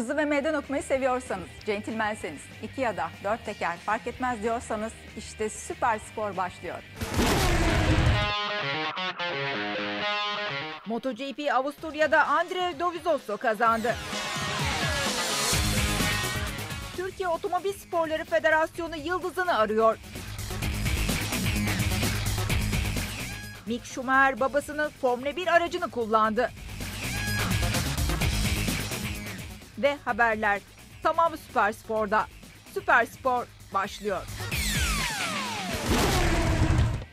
Hızlı ve meydan okumayı seviyorsanız, centilmenseniz, iki ya da dört teker fark etmez diyorsanız işte süper spor başlıyor. MotoGP Avusturya'da Andre Dovizioso kazandı. Türkiye Otomobil Sporları Federasyonu yıldızını arıyor. Mick Schumacher babasının Formula 1 aracını kullandı. Ve haberler tamam Süper Spor'da. Süper Spor başlıyor.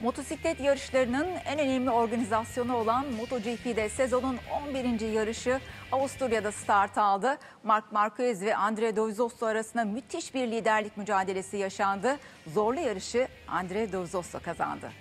Motosiklet yarışlarının en önemli organizasyonu olan MotoGP'de sezonun 11. yarışı Avusturya'da start aldı. Marc Marquez ve Andre Dovizioso arasında müthiş bir liderlik mücadelesi yaşandı. Zorlu yarışı Andre Dovizioso kazandı.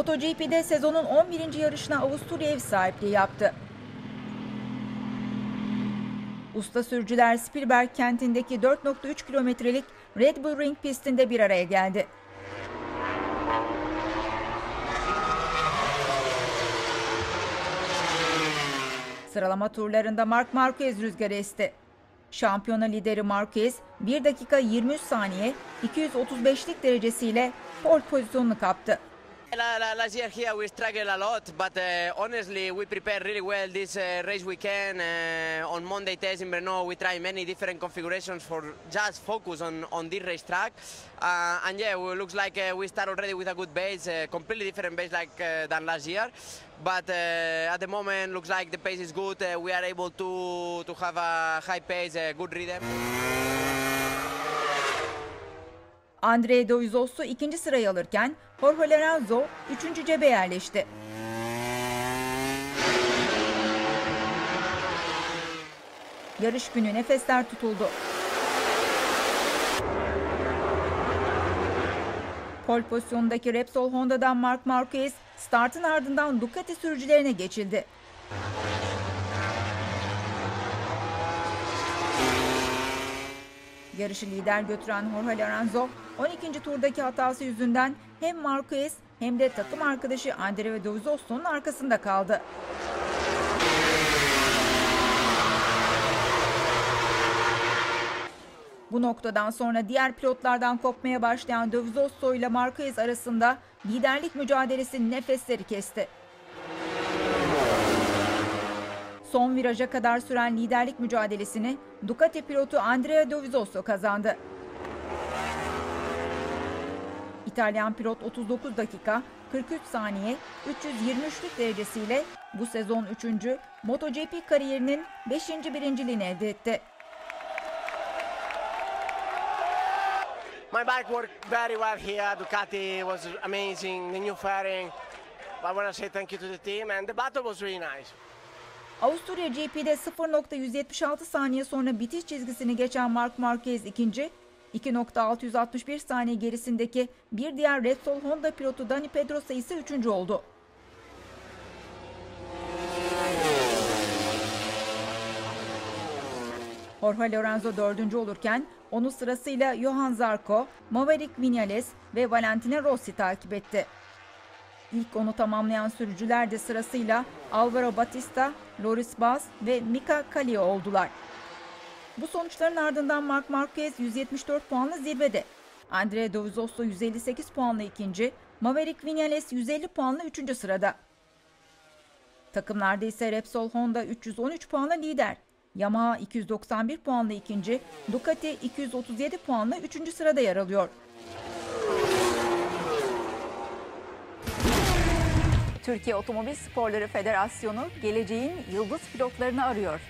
MotoGP'de sezonun 11. yarışına Avusturya ev sahipliği yaptı. Usta sürücüler Spielberg kentindeki 4.3 kilometrelik Red Bull Ring pistinde bir araya geldi. Sıralama turlarında Marc Marquez rüzgarı esti. Şampiyona lideri Marquez 1 dakika 23 saniye 235'lik derecesiyle pole pozisyonunu kaptı. Last year here we struggled a lot, but uh, honestly we prepared really well this uh, race weekend. Uh, on Monday test in Brno we tried many different configurations for just focus on, on this racetrack. Uh, and yeah, it looks like uh, we start already with a good base, uh, completely different base like uh, than last year. But at the moment looks like the pace is good. We are able to, to have a high pace, a good rhythm. Andre Dovizioso ikinci sırayı alırken Jorge Lorenzo üçüncü cebe yerleşti. Yarış günü nefesler tutuldu. Pol pozisyonundaki Repsol Honda'dan Marc Marquez startın ardından Ducati sürücülerine geçildi. Yarışı lider götüren Jorge Lorenzo 12. turdaki hatası yüzünden hem Marquez hem de takım arkadaşı Andre Dovizioso'nun arkasında kaldı. Bu noktadan sonra diğer pilotlardan kopmaya başlayan Dovizioso ile Marquez arasında liderlik mücadelesi nefesleri kesti. Son viraja kadar süren liderlik mücadelesini Ducati pilotu Andrea Dovizioso kazandı. İtalyan pilot 39 dakika 43 saniye 323'lük derecesiyle bu sezon 3. MotoGP kariyerinin 5. birinciliğini elde etti. My bike worked very well here. Ducati was amazing. The new fairing. I want to say thank you to the team, and the battle was really nice. Avusturya GP'de 0.176 saniye sonra bitiş çizgisini geçen Marc Marquez ikinci, 2.661 saniye gerisindeki bir diğer Repsol Honda pilotu Dani Pedrosa ise üçüncü oldu. Jorge Lorenzo dördüncü olurken onu sırasıyla Johan Zarco, Maverick Vinales ve Valentino Rossi takip etti. İlk onu tamamlayan sürücüler de sırasıyla Alvaro Batista, Loris Baz ve Mika Kallio oldular. Bu sonuçların ardından Marc Marquez 174 puanla zirvede. Andre Dovizioso 158 puanla ikinci, Maverick Vinales 150 puanla üçüncü sırada. Takımlarda ise Repsol Honda 313 puanla lider. Yamaha 291 puanla ikinci, Ducati 237 puanla üçüncü sırada yer alıyor. Türkiye Otomobil Sporları Federasyonu geleceğin yıldız pilotlarını arıyor.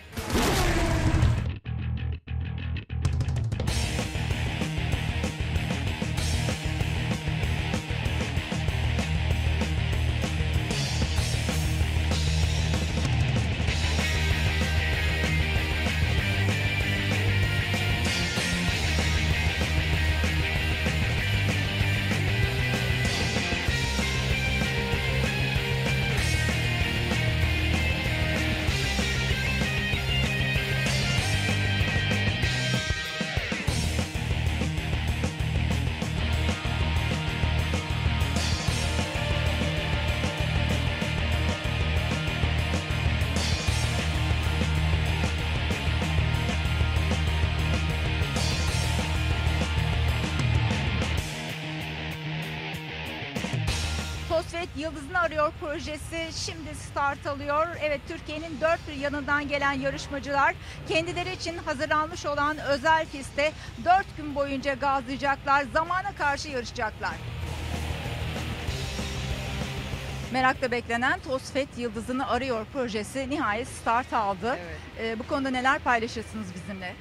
Yıldızını Arıyor projesi şimdi start alıyor. Evet Türkiye'nin dört bir yanından gelen yarışmacılar kendileri için hazırlanmış olan özel pistte dört gün boyunca gazlayacaklar. Zamana karşı yarışacaklar. Merakla beklenen Tosfet Yıldızını Arıyor projesi nihayet start aldı. Evet. Ee, bu konuda neler paylaşırsınız bizimle?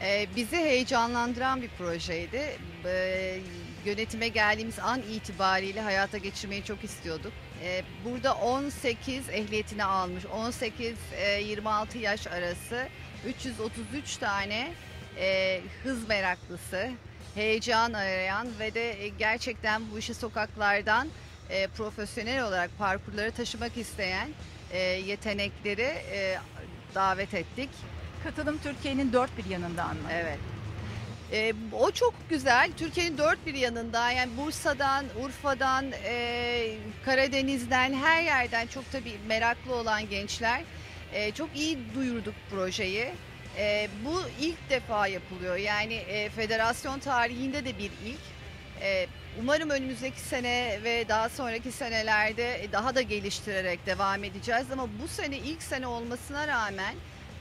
Ee, bizi heyecanlandıran bir projeydi. Ee, yönetime geldiğimiz an itibariyle hayata geçirmeyi çok istiyorduk. Ee, burada 18 ehliyetini almış, 18-26 yaş arası 333 tane e, hız meraklısı, heyecan arayan ve de e, gerçekten bu işi sokaklardan e, profesyonel olarak parkurları taşımak isteyen e, yetenekleri e, davet ettik. Katılım Türkiye'nin dört bir yanından mı? Evet. Ee, o çok güzel. Türkiye'nin dört bir yanında yani Bursa'dan, Urfa'dan, e, Karadeniz'den her yerden çok tabii meraklı olan gençler. E, çok iyi duyurduk projeyi. E, bu ilk defa yapılıyor. Yani e, federasyon tarihinde de bir ilk. E, umarım önümüzdeki sene ve daha sonraki senelerde daha da geliştirerek devam edeceğiz. Ama bu sene ilk sene olmasına rağmen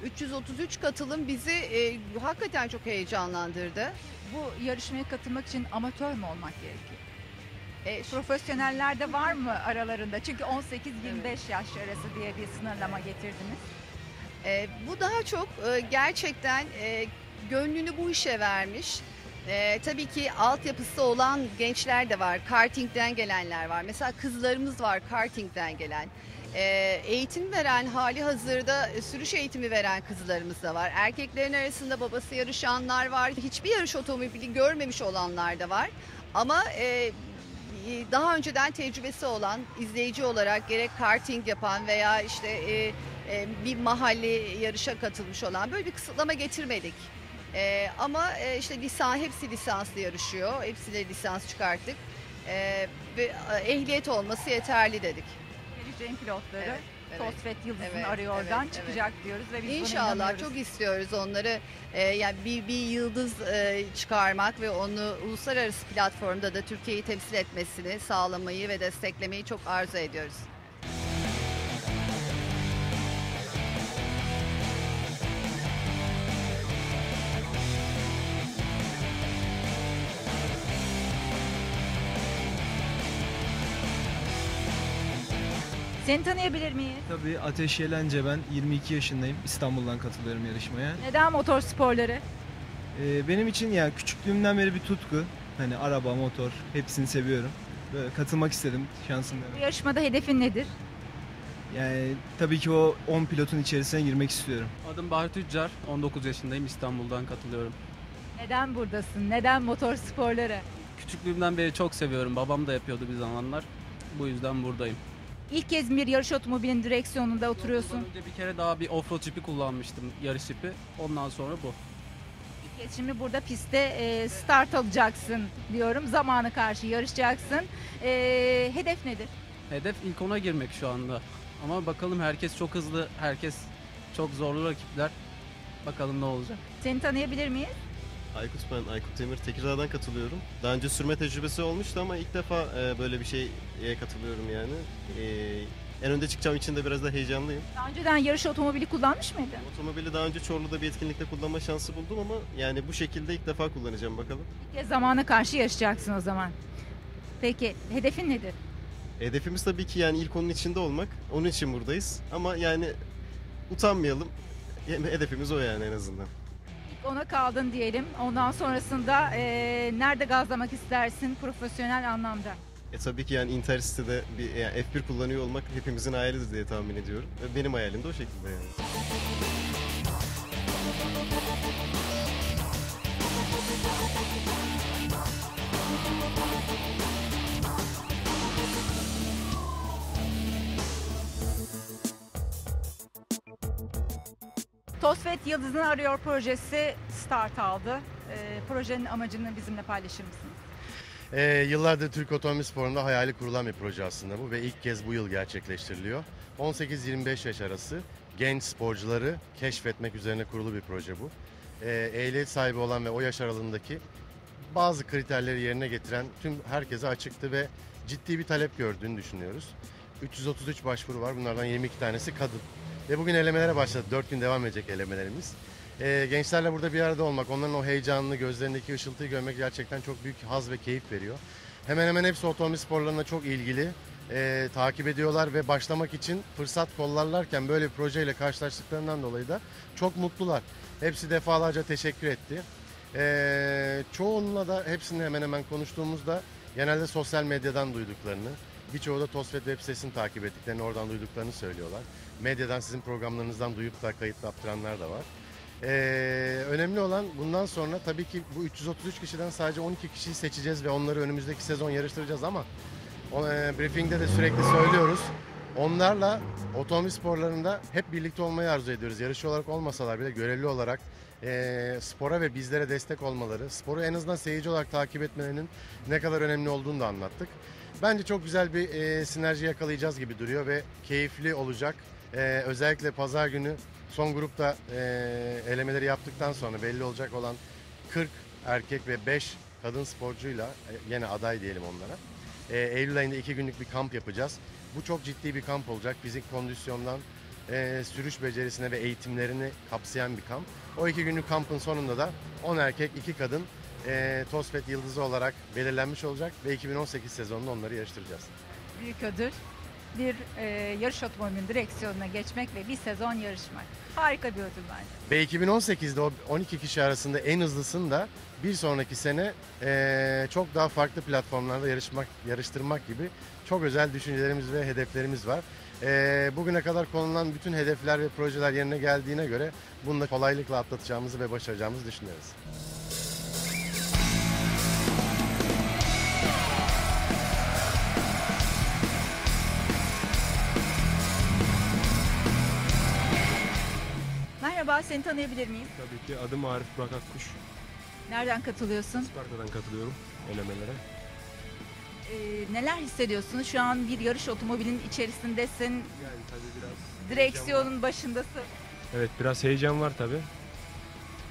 333 katılım bizi e, hakikaten çok heyecanlandırdı. Bu yarışmaya katılmak için amatör mü olmak gerekiyor? E, Profesyoneller de var mı aralarında? Çünkü 18-25 yaş arası diye bir sınırlama getirdiniz. e, bu daha çok e, gerçekten e, gönlünü bu işe vermiş. E, tabii ki altyapısı olan gençler de var. Karting'den gelenler var. Mesela kızlarımız var karting'den gelen. E, eğitim veren hali hazırda e, sürüş eğitimi veren kızlarımız da var. Erkeklerin arasında babası yarışanlar var. Hiçbir yarış otomobili görmemiş olanlar da var. Ama e, daha önceden tecrübesi olan izleyici olarak gerek karting yapan veya işte e, e, bir mahalli yarışa katılmış olan böyle bir kısıtlama getirmedik. E, ama e, işte lisan hepsi lisanslı yarışıyor. Hepsine lisans çıkarttık. E, ve e, ehliyet olması yeterli dedik. Geleceğin pilotları Evet, evet. Tosfet Yıldızını Evet, arıyordan evet, çıkacak diyoruz ve biz İnşallah çok istiyoruz onları e, yani bir, bir yıldız e, çıkarmak ve onu uluslararası platformda da Türkiye'yi temsil etmesini sağlamayı ve desteklemeyi çok arzu ediyoruz. Seni tanıyabilir miyiz? Tabii Ateş Yelence ben 22 yaşındayım. İstanbul'dan katılıyorum yarışmaya. Neden motor sporları? Ee, benim için ya küçüklüğümden beri bir tutku. Hani araba, motor hepsini seviyorum. Böyle katılmak istedim şansım Bu yarışmada hedefin nedir? Yani tabii ki o 10 pilotun içerisine girmek istiyorum. Adım Bahri Tüccar, 19 yaşındayım, İstanbul'dan katılıyorum. Neden buradasın? Neden motor sporları? Küçüklüğümden beri çok seviyorum, babam da yapıyordu bir zamanlar. Bu yüzden buradayım. İlk kez bir yarış otomobilinin direksiyonunda oturuyorsun. Önce bir kere daha bir offroad jipi kullanmıştım, yarış jipi. Ondan sonra bu. İlk kez şimdi burada pistte e, start alacaksın diyorum. Zamanı karşı yarışacaksın. E, hedef nedir? Hedef ilk ona girmek şu anda. Ama bakalım herkes çok hızlı, herkes çok zorlu rakipler. Bakalım ne olacak. Seni tanıyabilir miyiz? Aykut ben, Aykut Demir. Tekirdağ'dan katılıyorum. Daha önce sürme tecrübesi olmuştu ama ilk defa e, böyle bir şeye katılıyorum yani. E, en önde çıkacağım için de biraz da heyecanlıyım. Daha önceden yarış otomobili kullanmış mıydın? Otomobili daha önce Çorlu'da bir etkinlikte kullanma şansı buldum ama yani bu şekilde ilk defa kullanacağım bakalım. İlk kez zamana karşı yarışacaksın o zaman. Peki hedefin nedir? Hedefimiz tabii ki yani ilk onun içinde olmak. Onun için buradayız. Ama yani utanmayalım. Hedefimiz o yani en azından. Ona kaldın diyelim. Ondan sonrasında e, nerede gazlamak istersin profesyonel anlamda? E tabii ki yani Intercity'de bir yani F1 kullanıyor olmak hepimizin hayalidir diye tahmin ediyorum. Benim hayalim de o şekilde yani. Tosfet Yıldızını Arıyor projesi start aldı. E, projenin amacını bizimle paylaşır mısınız? Ee, yıllardır Türk Otomobil Sporu'nda hayali kurulan bir proje aslında bu ve ilk kez bu yıl gerçekleştiriliyor. 18-25 yaş arası genç sporcuları keşfetmek üzerine kurulu bir proje bu. Ee, ehliyet sahibi olan ve o yaş aralığındaki bazı kriterleri yerine getiren tüm herkese açıktı ve ciddi bir talep gördüğünü düşünüyoruz. 333 başvuru var. Bunlardan 22 tanesi kadın. Ve bugün elemelere başladı. 4 gün devam edecek elemelerimiz. Ee, gençlerle burada bir arada olmak, onların o heyecanını, gözlerindeki ışıltıyı görmek gerçekten çok büyük haz ve keyif veriyor. Hemen hemen hepsi otomobil sporlarına çok ilgili, ee, takip ediyorlar ve başlamak için fırsat kollarlarken böyle bir projeyle karşılaştıklarından dolayı da çok mutlular. Hepsi defalarca teşekkür etti. Ee, çoğunla da hepsini hemen hemen konuştuğumuzda genelde sosyal medyadan duyduklarını, birçoğu da TOSFET web sitesini takip ettiklerini, oradan duyduklarını söylüyorlar. Medyadan sizin programlarınızdan duyup da kayıt yaptıranlar da var. Ee, önemli olan bundan sonra tabii ki bu 333 kişiden sadece 12 kişiyi seçeceğiz ve onları önümüzdeki sezon yarıştıracağız ama o, e, briefingde de sürekli söylüyoruz. Onlarla otomobil sporlarında hep birlikte olmayı arzu ediyoruz. Yarışçı olarak olmasalar bile görevli olarak e, spora ve bizlere destek olmaları, sporu en azından seyirci olarak takip etmelerinin ne kadar önemli olduğunu da anlattık. Bence çok güzel bir e, sinerji yakalayacağız gibi duruyor ve keyifli olacak. E, özellikle pazar günü son grupta e, elemeleri yaptıktan sonra belli olacak olan 40 erkek ve 5 kadın sporcuyla e, yine aday diyelim onlara. E, Eylül ayında iki günlük bir kamp yapacağız. Bu çok ciddi bir kamp olacak. Fizik kondisyondan e, sürüş becerisine ve eğitimlerini kapsayan bir kamp. O iki günlük kampın sonunda da 10 erkek 2 kadın e, TOSFET yıldızı olarak belirlenmiş olacak ve 2018 sezonunda onları yarıştıracağız. büyük ödül bir e, yarış otomobilinin direksiyonuna geçmek ve bir sezon yarışmak. Harika bir ödül bence. Ve 2018'de o 12 kişi arasında en hızlısını da bir sonraki sene eee, çok daha farklı platformlarda yarışmak, yarıştırmak gibi çok özel düşüncelerimiz ve hedeflerimiz var. Eee, bugüne kadar konulan bütün hedefler ve projeler yerine geldiğine göre bunu da kolaylıkla atlatacağımızı ve başaracağımızı düşünüyoruz. Seni tanıyabilir miyiz? Tabii ki adım Arif Burak Akkuş. Nereden katılıyorsun? Isparta'dan katılıyorum elemelere. Ee, neler hissediyorsun? Şu an bir yarış otomobilinin içerisindesin. Yani tabii biraz Direksiyonun başındasın. Evet biraz heyecan var tabii.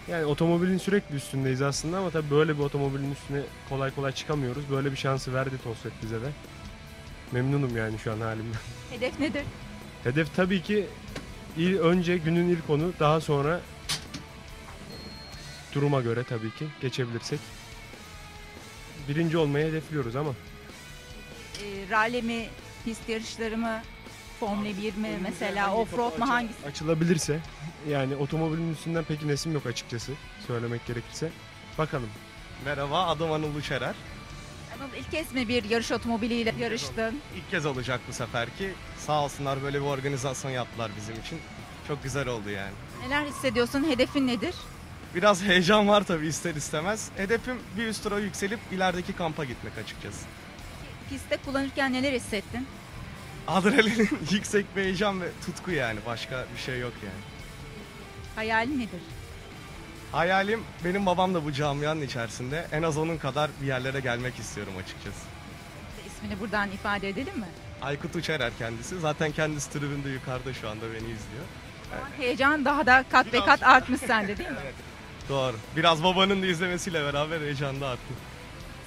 Yani otomobilin sürekli üstündeyiz aslında ama tabii böyle bir otomobilin üstüne kolay kolay çıkamıyoruz. Böyle bir şansı verdi Tosfet bize de. Memnunum yani şu an halimden. Hedef nedir? Hedef tabii ki il, önce günün ilk onu daha sonra duruma göre tabii ki geçebilirsek birinci olmayı hedefliyoruz ama Ee, rally mi, pist yarışları mı, Formula 1 mi mesela, offroad mu hangisi? Açılabilirse yani otomobilin üstünden pek inesim yok açıkçası söylemek gerekirse. Bakalım. Merhaba, adım Anıl Uçerer. Anıl ilk kez mi bir yarış otomobiliyle yarıştın? İlk kez olacak bu seferki. Sağ olsunlar böyle bir organizasyon yaptılar bizim için. Çok güzel oldu yani. Neler hissediyorsun? Hedefin nedir? Biraz heyecan var tabii ister istemez. Hedefim bir üst tura yükselip ilerideki kampa gitmek açıkçası. Pistte kullanırken neler hissettin? Adrenalin yüksek bir heyecan ve tutku yani. Başka bir şey yok yani. Hayalin nedir? Hayalim benim babam da bu camianın içerisinde. En az onun kadar bir yerlere gelmek istiyorum açıkçası. İsmini buradan ifade edelim mi? Aykut Uçerer kendisi. Zaten kendisi tribünde yukarıda şu anda beni izliyor. Heyecan daha da kat be kat artmış sende değil mi? Doğru. Biraz babanın da izlemesiyle beraber heyecan da arttı.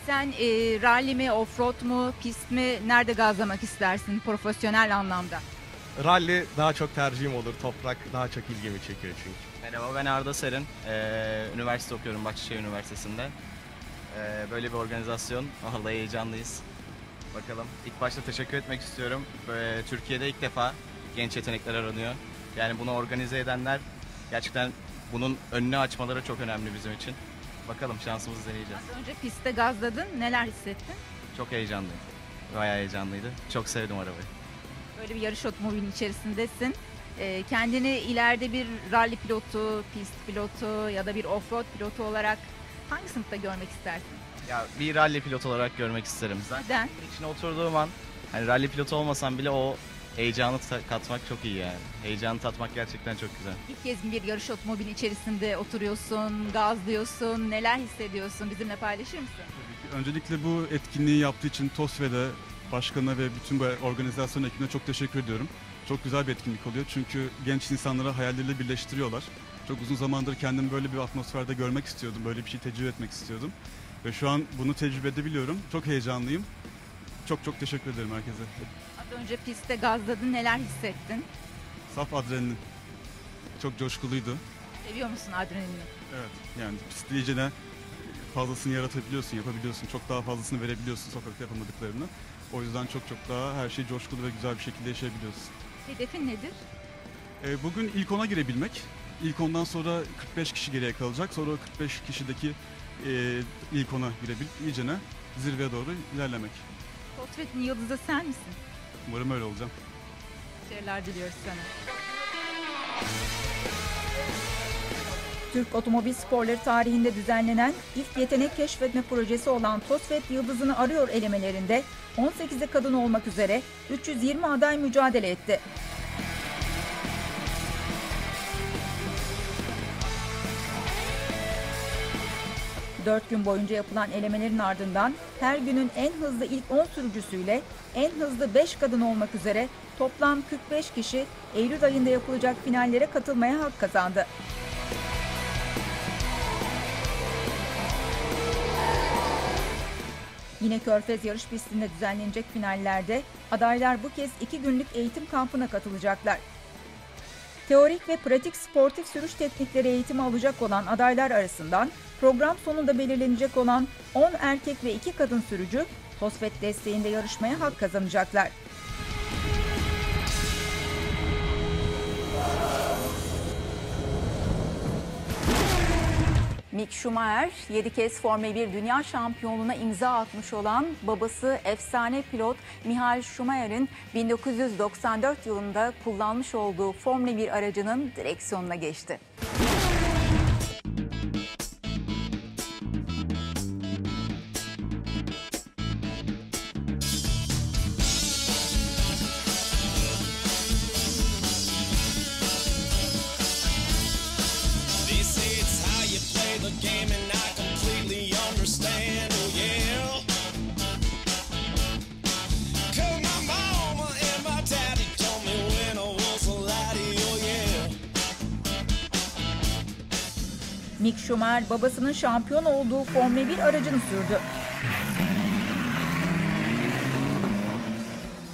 Sen e, rally mi, offroad mu, pist mi, nerede gazlamak istersin profesyonel anlamda? Rally daha çok tercihim olur. Toprak daha çok ilgimi çekiyor çünkü. Merhaba ben Arda Serin. Ee, üniversite okuyorum Bahçeşehir Üniversitesi'nde. Ee, böyle bir organizasyon. Vallahi heyecanlıyız. Bakalım. İlk başta teşekkür etmek istiyorum. Böyle, Türkiye'de ilk defa genç yetenekler aranıyor. Yani bunu organize edenler gerçekten bunun önünü açmaları çok önemli bizim için. Bakalım şansımızı deneyeceğiz. Az önce pistte gazladın. Neler hissettin? Çok heyecanlıyım. Bayağı heyecanlıydı. Çok sevdim arabayı. Böyle bir yarış otomobilinin içerisindesin. E, kendini ileride bir rally pilotu, pist pilotu ya da bir offroad pilotu olarak hangi sınıfta görmek istersin? Ya bir rally pilotu olarak görmek isterim. Zaten Neden? içine oturduğum an hani rally pilotu olmasam bile o heyecanı katmak çok iyi yani. Heyecanı tatmak gerçekten çok güzel. İlk kez bir yarış otomobilinin içerisinde oturuyorsun, gazlıyorsun. Neler hissediyorsun? Bizimle paylaşır mısın? Öncelikle bu etkinliği yaptığı için TOSVE'de başkanına ve bütün bu organizasyon ekibine çok teşekkür ediyorum. Çok güzel bir etkinlik oluyor çünkü genç insanları hayalleriyle birleştiriyorlar. Çok uzun zamandır kendimi böyle bir atmosferde görmek istiyordum, böyle bir şey tecrübe etmek istiyordum. Ve şu an bunu tecrübe edebiliyorum. Çok heyecanlıyım. çok çok teşekkür ederim herkese. Az önce pistte gazladın neler hissettin? Saf adrenalin. Çok coşkuluydu. Seviyor musun adrenalini? Evet. Yani pistte iyicene fazlasını yaratabiliyorsun, yapabiliyorsun. Çok daha fazlasını verebiliyorsun sokakta yapamadıklarını. O yüzden çok çok daha her şeyi coşkulu ve güzel bir şekilde yaşayabiliyorsun. Hedefin nedir? Ee, bugün ilk ona girebilmek. İlk ondan sonra 45 kişi geriye kalacak. Sonra o 45 kişideki e, ilk ona girebilip iyicene zirveye doğru ilerlemek. Portretin yıldızı sen misin? Umarım öyle olacağım. Başarılar diliyoruz sana. Türk otomobil sporları tarihinde düzenlenen ilk yetenek keşfetme projesi olan TOSFET Yıldızını Arıyor elemelerinde 18'e kadın olmak üzere 320 aday mücadele etti. Dört gün boyunca yapılan elemelerin ardından her günün en hızlı ilk 10 sürücüsüyle en hızlı 5 kadın olmak üzere toplam 45 kişi Eylül ayında yapılacak finallere katılmaya hak kazandı. Yine Körfez yarış pistinde düzenlenecek finallerde adaylar bu kez iki günlük eğitim kampına katılacaklar. Teorik ve pratik sportif sürüş teknikleri eğitimi alacak olan adaylar arasından program sonunda belirlenecek olan 10 erkek ve 2 kadın sürücü TOSFET desteğinde yarışmaya hak kazanacaklar. Mick Schumacher 7 kez Formula 1 Dünya Şampiyonluğuna imza atmış olan babası efsane pilot Michael Schumacher'in 1994 yılında kullanmış olduğu Formula 1 aracının direksiyonuna geçti. Mick Schumacher babasının şampiyon olduğu Formula 1 aracını sürdü.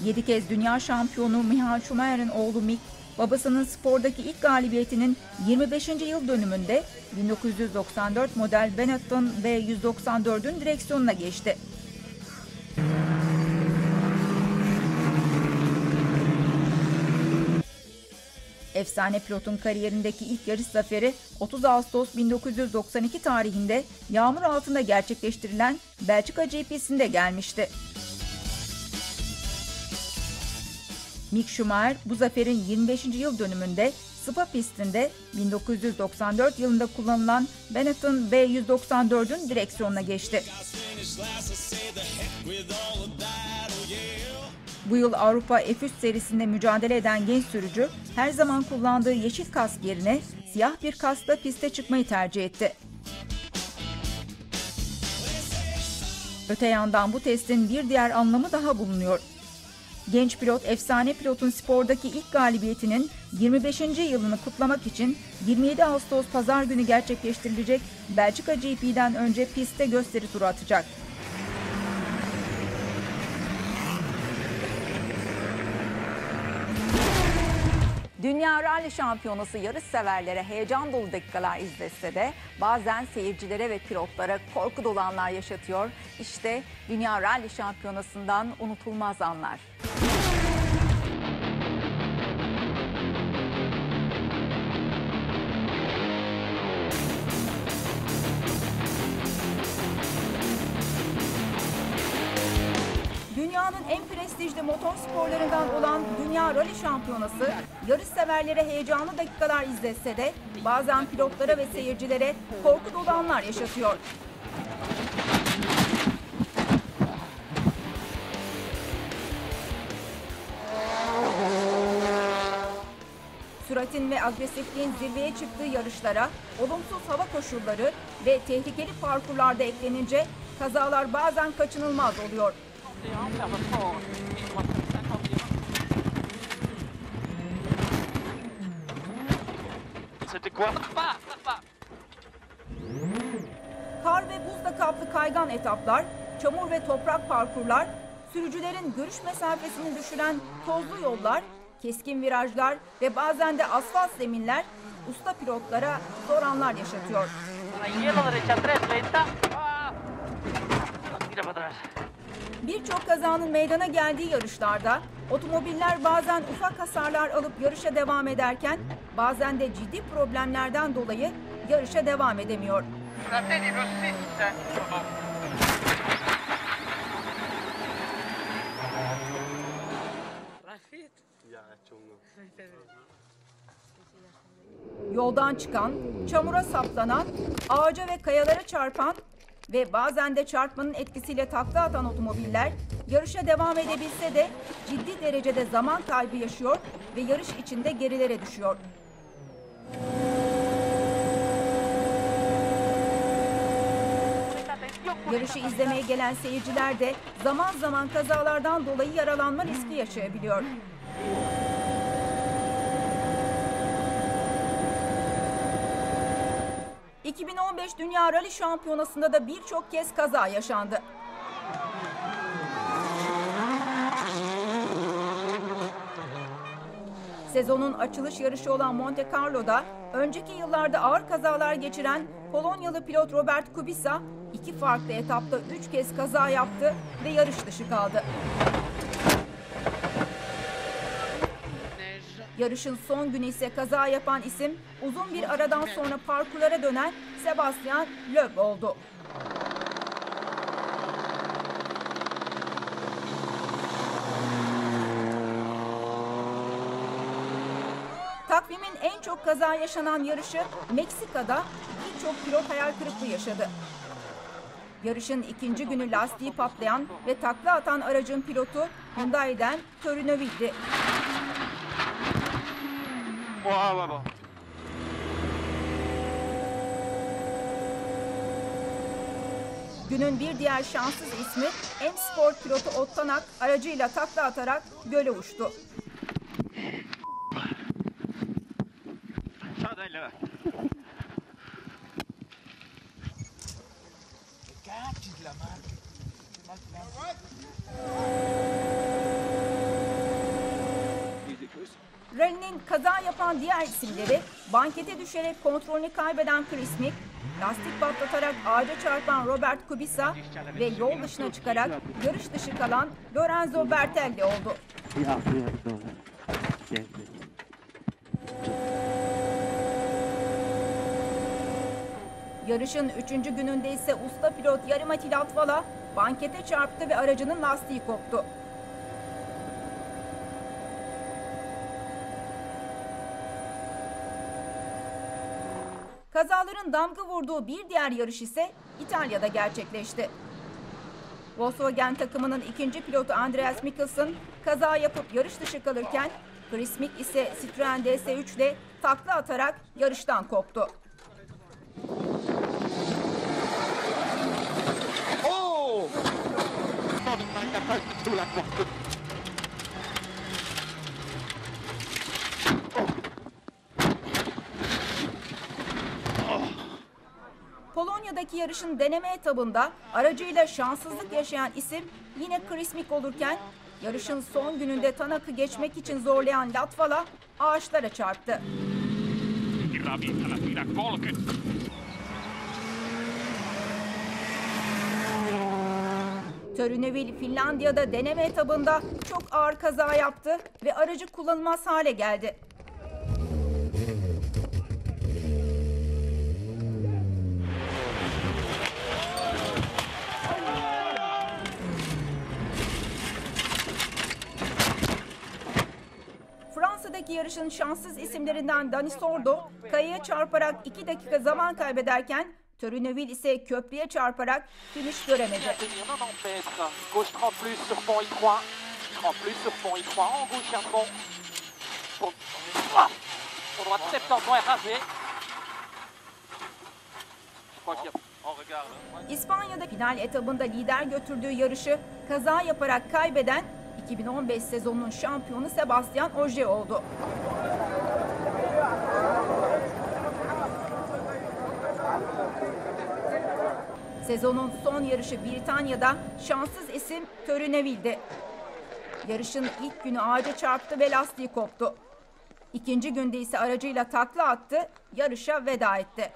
7 kez dünya şampiyonu Michael Schumacher'in oğlu Mick, babasının spordaki ilk galibiyetinin 25. yıl dönümünde 1994 model Benetton B194'ün direksiyonuna geçti. Efsane pilotun kariyerindeki ilk yarış zaferi 30 Ağustos 1992 tarihinde yağmur altında gerçekleştirilen Belçika GP'sinde gelmişti. Mick Schumacher bu zaferin 25. yıl dönümünde Spa pistinde 1994 yılında kullanılan Benetton B194'ün direksiyonuna geçti. Bu yıl Avrupa F3 serisinde mücadele eden genç sürücü her zaman kullandığı yeşil kask yerine siyah bir kaskla piste çıkmayı tercih etti. Öte yandan bu testin bir diğer anlamı daha bulunuyor. Genç pilot efsane pilotun spordaki ilk galibiyetinin 25. yılını kutlamak için 27 Ağustos pazar günü gerçekleştirilecek Belçika GP'den önce pistte gösteri turu atacak. Dünya Rally Şampiyonası yarış severlere heyecan dolu dakikalar izletse de bazen seyircilere ve pilotlara korku dolu anlar yaşatıyor. İşte Dünya Rally Şampiyonası'ndan unutulmaz anlar. Dünyanın en prestijli motor sporlarından olan Dünya Rally Şampiyonası yarış severlere heyecanlı dakikalar izletse de bazen pilotlara ve seyircilere korku dolu anlar yaşatıyor. Süratin ve agresifliğin zirveye çıktığı yarışlara olumsuz hava koşulları ve tehlikeli parkurlarda eklenince kazalar bazen kaçınılmaz oluyor. Kar ve buzla kaplı kaygan etaplar, çamur ve toprak parkurlar, sürücülerin görüş mesafesini düşüren tozlu yollar, keskin virajlar ve bazen de asfalt zeminler usta pilotlara zor anlar yaşatıyor. Birçok kazanın meydana geldiği yarışlarda otomobiller bazen ufak hasarlar alıp yarışa devam ederken bazen de ciddi problemlerden dolayı yarışa devam edemiyor. Yoldan çıkan, çamura saplanan, ağaca ve kayalara çarpan ve bazen de çarpmanın etkisiyle takla atan otomobiller yarışa devam edebilse de ciddi derecede zaman kaybı yaşıyor ve yarış içinde gerilere düşüyor. Yarışı izlemeye gelen seyirciler de zaman zaman kazalardan dolayı yaralanma riski yaşayabiliyor. ...2015 Dünya Rally Şampiyonası'nda da birçok kez kaza yaşandı. Sezonun açılış yarışı olan Monte Carlo'da önceki yıllarda ağır kazalar geçiren Polonyalı pilot Robert Kubica iki farklı etapta üç kez kaza yaptı ve yarış dışı kaldı. Yarışın son günü ise kaza yapan isim uzun bir aradan sonra parkurlara dönen Sebastian Loeb oldu. Takvimin en çok kaza yaşanan yarışı Meksika'da birçok pilot hayal kırıklığı yaşadı. Yarışın ikinci günü lastiği patlayan ve takla atan aracın pilotu Hyundai'den Torino'ydi. Günün bir diğer şanssız ismi M Sport pilotu Ottanak aracıyla takla atarak göle uçtu. Rally'nin kaza yapan diğer isimleri bankete düşerek kontrolünü kaybeden Chris Mick, lastik patlatarak ağaca çarpan Robert Kubica ve yol dışına çıkarak yarış dışı kalan Lorenzo Bertelli oldu. Yarışın üçüncü gününde ise usta pilot Yarimati Latvala bankete çarptı ve aracının lastiği koptu. Kazaların damga vurduğu bir diğer yarış ise İtalya'da gerçekleşti. Volkswagen takımının ikinci pilotu Andreas Mikkelsen kaza yapıp yarış dışı kalırken Chris Mick ise Citroen DS3 ile takla atarak yarıştan koptu. Yarışın deneme etabında aracıyla şanssızlık yaşayan isim yine Chris Mick olurken yarışın son gününde Tanak'ı geçmek için zorlayan Latvala ağaçlara çarptı. Törünevil Finlandiya'da deneme etabında çok ağır kaza yaptı ve aracı kullanılmaz hale geldi. Fransa'daki yarışın şanssız isimlerinden Dani Sordo kayaya çarparak 2 dakika zaman kaybederken Torinovill ise köprüye çarparak finish göremedi. Non empêtre. Gauche 30 plus sur pont I3. 30 plus sur pont I3. En gauche à fond. Pour, Ah pour droite 70 RAV. Je crois qu'il y a... On regarde. İspanya'da final etabında lider götürdüğü yarışı kaza yaparak kaybeden 2015 sezonunun şampiyonu Sebastian Ogier oldu. Sezonun son yarışı Britanya'da şanssız isim Törüneville'di. Yarışın ilk günü ağaca çarptı ve lastiği koptu. İkinci günde ise aracıyla takla attı, yarışa veda etti.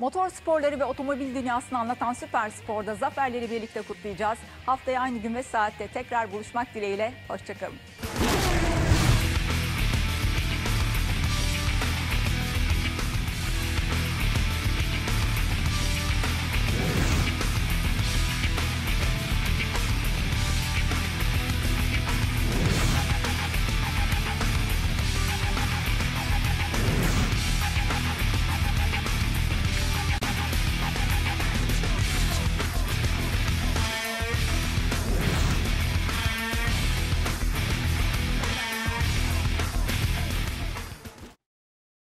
Motor sporları ve otomobil dünyasını anlatan Süper Spor'da zaferleri birlikte kutlayacağız. Haftaya aynı gün ve saatte tekrar buluşmak dileğiyle. Hoşçakalın.